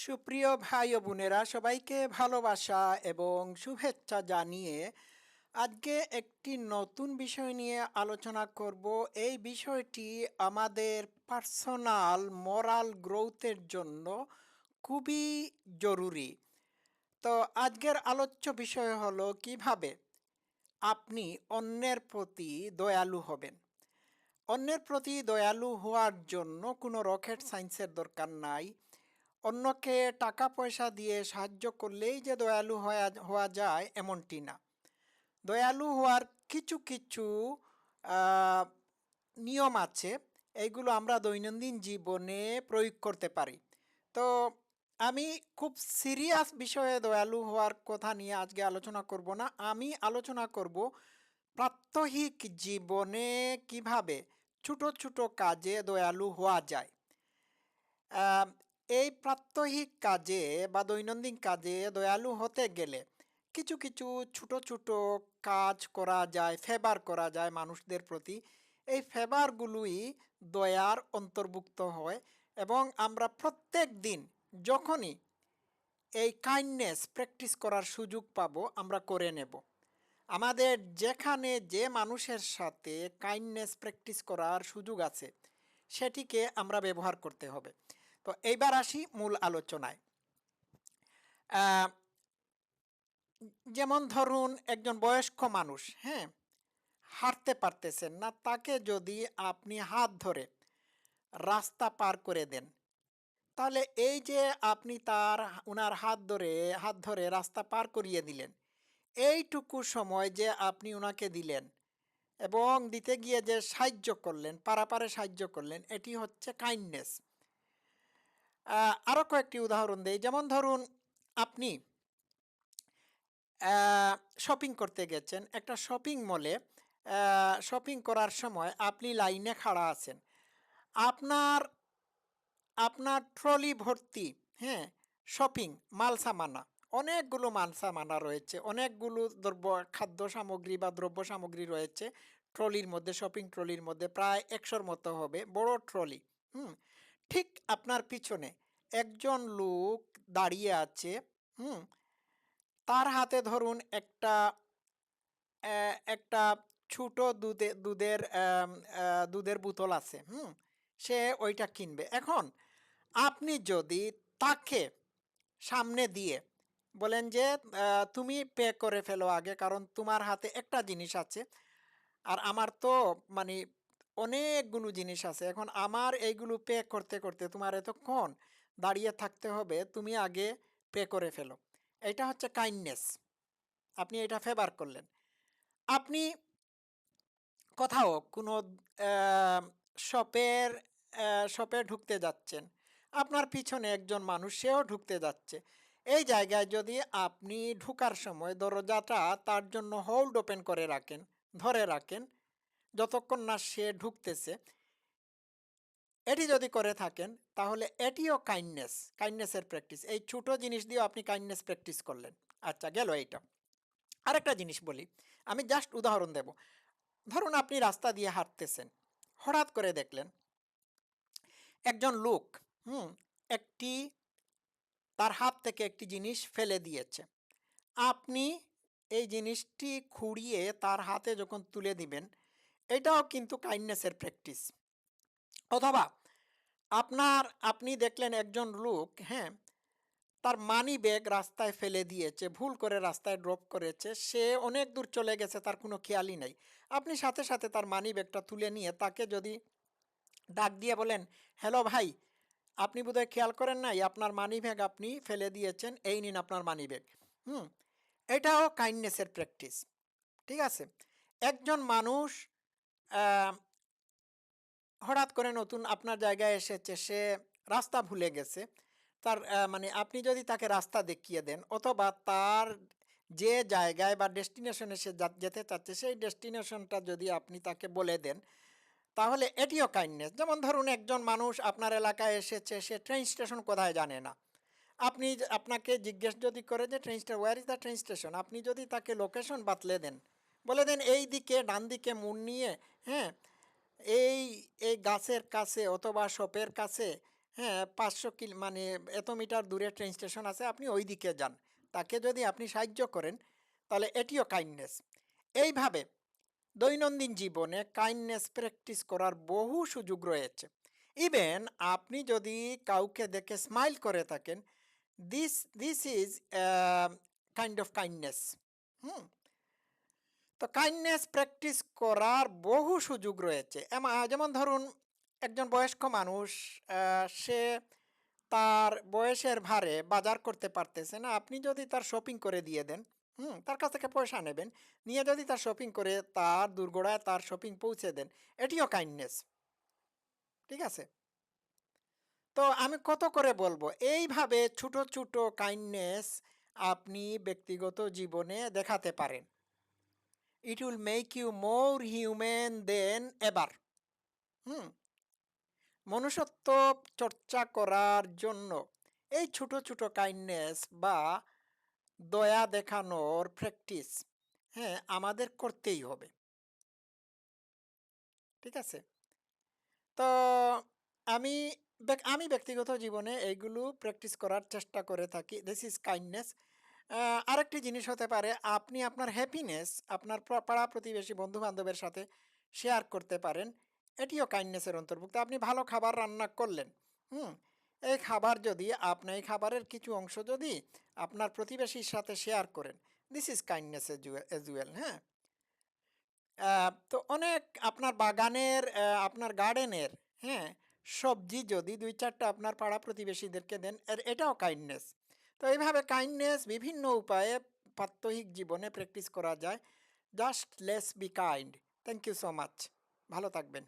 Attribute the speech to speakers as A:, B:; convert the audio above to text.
A: সুপ্রিয় ভাই ও বোনেরা, সবাইকে ভালোবাসা এবং শুভেচ্ছা জানিয়ে আজকে একটি নতুন বিষয় নিয়ে আলোচনা করব। এই বিষয়টি আমাদের পার্সোনাল মোরাল গ্রোথের জন্য খুবই জরুরি। তো আজকের আলোচ্য বিষয় হলো কীভাবে আপনি অন্যের প্রতি দয়ালু হবেন। অন্যের প্রতি দয়ালু হওয়ার জন্য কোনো রকেট সায়েন্সের দরকার নাই। অন্যকে টাকা পয়সা দিয়ে সাহায্য করলেই যে দয়ালু হওয়া যায় এমনটি না। দয়ালু হওয়ার কিছু কিছু নিয়ম আছে। এইগুলো আমরা দৈনন্দিন জীবনে প্রয়োগ করতে পারি। তো আমি খুব সিরিয়াস বিষয়ে দয়ালু হওয়ার কথা নিয়ে আজকে আলোচনা করব না। আমি আলোচনা করব প্রাত্যহিক জীবনে কীভাবে ছোট ছোট কাজে দয়ালু হওয়া যায়। এই প্রাত্যহিক কাজে বা দৈনন্দিন কাজে দয়ালু হতে গেলে কিছু কিছু ছোট ছোট কাজ করা যায় ফেভার করা যায় মানুষদের প্রতি। এই ফেভারগুলোই দয়ার অন্তর্ভুক্ত হয় এবং আমরা প্রত্যেক দিন যখনই এই কাইন্ডনেস প্র্যাকটিস করার সুযোগ পাবো, আমরা করে নেব। আমাদের যেখানে যে মানুষের সাথে কাইন্ডনেস প্র্যাকটিস করার সুযোগ আছে, সেটিকে আমরা ব্যবহার করতে হবে। তো এইবার আসি মূল আলোচনায়। যেমন ধরুন একজন বয়স্ক মানুষ হ্যাঁ হাঁটতে পারতেছেন না, তাকে যদি আপনি হাত ধরে রাস্তা পার করে দেন, তাহলে এই যে আপনি তার উনার হাত ধরে হাত ধরে রাস্তা পার করিয়ে দিলেন, এইটুকু সময় যে আপনি ওনাকে দিলেন এবং দিতে গিয়ে যে সাহায্য করলেন, পারাপারে সাহায্য করলেন, এটি হচ্ছে কাইন্ডনেস আরও কয়েকটি উদাহরণ দেই। যেমন ধরুন, আপনি শপিং করতে গেছেন। একটা শপিং মলে শপিং করার সময় আপনি লাইনে খাড়া আছেন। আপনার আপনার ট্রলি ভর্তি হ্যাঁ শপিং মাল সামানা অনেকগুলো মাল সামানা রয়েছে। অনেকগুলো দ্রব্য, খাদ্য সামগ্রী বা দ্রব্য সামগ্রী রয়েছে। ট্রলির মধ্যে, শপিং ট্রলির মধ্যে প্রায় একশোর মতো হবে। বড় ট্রলি, হুম? ঠিক আপনার পিছনে একজন লোক দাঁড়িয়ে আছে, হুম? তার হাতে ধরুন একটা একটা ছোট দুধে, দুধের দুধের বোতল আছে, হুম? সে ওইটা কিনবে। এখন আপনি যদি তাকে সামনে দিয়ে বলেন যে তুমি পে করে ফেলো আগে কারণ তোমার হাতে একটা জিনিস আছে, আর আমার তো মানে অনেকগুলো জিনিস আছে। এখন আমার এইগুলো পে করতে করতে তোমার এতক্ষণ দাঁড়িয়ে থাকতে হবে, তুমি আগে পে করে ফেলো। এটা হচ্ছে কাইন্ডনেস আপনি এটা ফেভার করলেন। আপনি কোথাও কোনো শপের শপে ঢুকতে যাচ্ছেন, আপনার পিছনে একজন মানুষ, সেও ঢুকতে যাচ্ছে। এই জায়গায় যদি আপনি ঢুকার সময় দরজাটা তার জন্য হোল্ড ওপেন করে রাখেন, ধরে রাখেন যতক্ষণ না সে ঢুকতেছে, এটি যদি করে থাকেন, তাহলে এটিও কাইন্ডনেস কাইন্ডনেসের প্র্যাকটিস এই ছোট জিনিস দিয়েও আপনি কাইন্ডনেস প্র্যাকটিস করলেন। আচ্ছা গেল এইটা। আরেকটা জিনিস বলি। আমি জাস্ট উদাহরণ দেব। ধরুন আপনি রাস্তা দিয়ে হাঁটতেছেন। হঠাৎ করে দেখলেন, একজন লোক, হুম, একটি, তার হাত থেকে একটি জিনিস ফেলে দিয়েছে। আপনি এই জিনিসটি খুঁড়িয়ে তার হাতে যখন তুলে দিবেন এটাও কিন্তু কাইন্ডনেসের প্র্যাকটিস অথবা আপনার, আপনি দেখলেন একজন লোক হ্যাঁ তার মানি ব্যাগ রাস্তায় ফেলে দিয়েছে, ভুল করে রাস্তায় ড্রপ করেছে, সে অনেক দূর চলে গেছে, তার কোনো খেয়ালই নেই। আপনি সাথে সাথে তার মানি ব্যাগটা তুলে নিয়ে তাকে যদি ডাক দিয়ে বলেন হ্যালো ভাই, আপনি বোধহয় খেয়াল করেন নাই? আপনার মানি ব্যাগ আপনি ফেলে দিয়েছেন, এই নিন আপনার মানি ব্যাগ হুম, এটাও কাইন্ডনেসের প্র্যাকটিস ঠিক আছে? একজন মানুষ হঠাৎ করে নতুন আপনার জায়গায় এসেছে, সে রাস্তা ভুলে গেছে। তার মানে আপনি যদি তাকে রাস্তা দেখিয়ে দেন অথবা তার যে জায়গায় বা ডেস্টিনেশনে সে যেতে চাচ্ছে, সেই ডেস্টিনেশনটা যদি আপনি তাকে বলে দেন, তাহলে এটিও কাইন্ডনেস যেমন ধরুন একজন মানুষ আপনার এলাকায় এসেছে, সে ট্রেন স্টেশন কোথায় জানে না। আপনি আপনাকে জিজ্ঞেস যদি করে যে train station where is the train station আপনি যদি তাকে লোকেশন বাতলে দেন, বলে দেন এই দিকে ডান দিকে মুন নিয়ে হ্যাঁ এই এই গাছের কাছে অথবা শপের কাছে হ্যাঁ পাঁচশো কিল মানে এত মিটার দূরে ট্রেন স্টেশন আছে, আপনি ওই দিকে যান। তাকে যদি আপনি সাহায্য করেন, তাহলে এটিও কাইন্ডনেস এইভাবে দৈনন্দিন জীবনে কাইন্ডনেস প্র্যাকটিস করার বহু সুযোগ রয়েছে। ইভেন আপনি যদি কাউকে দেখে স্মাইল করে থাকেন this this is kind of kindness hmm? তো কাইন্ডনেস প্র্যাকটিস করার বহু সুযোগ রয়েছে। যেমন ধরুন, একজন বয়স্ক মানুষ সে তার বয়সের ভারে বাজার করতে পারতেছে না, আপনি যদি তার শপিং করে দিয়ে দেন, হুম, তার কাছ থেকে পয়সা নেবেন, নিয়ে যদি তার শপিং করে তার দুর্গোড়ায় তার শপিং পৌঁছে দেন, এটিও কাইন্ডনেস ঠিক আছে? তো আমি কত করে বলব, এইভাবে ছোট ছোট কাইন্ডনেস আপনি ব্যক্তিগত জীবনে দেখাতে পারেন। It will make you more human then এবার হুম, মনুষ্যত্ব চর্চা করার জন্য এই ছোট ছোট কাইন্ডনেস বা দয়া দেখানোর প্র্যাকটিস হ্যাঁ আমাদের করতেই হবে। ঠিক আছে? তো আমি আমি ব্যক্তিগত জীবনে এইগুলো প্র্যাকটিস করার চেষ্টা করে থাকি। দিস ইজ কাইন্ডনেস আরেকটি জিনিস হতে পারে, আপনি আপনার হ্যাপিনেস আপনার পাড়া প্রতিবেশী বন্ধু বান্ধবের সাথে শেয়ার করতে পারেন। এটিও কাইন্ডনেসের অন্তর্ভুক্ত। আপনি ভালো খাবার রান্না করলেন, হুম? এই খাবার যদি, আপনি এই খাবারের কিছু অংশ যদি আপনার প্রতিবেশীর সাথে শেয়ার করেন this is kindness as well হ্যাঁ? তো অনেক আপনার বাগানের আপনার গার্ডেনের হ্যাঁ? সবজি যদি দুই চারটা আপনার পাড়া প্রতিবেশীদেরকে দেন এটাও কাইন্ডনেস তো এইভাবে কাইন্ডনেস বিভিন্ন উপায়ে প্রাত্যহিক জীবনে প্র্যাকটিস করা যায়। Just let's be kind thank you so much ভালো থাকবেন।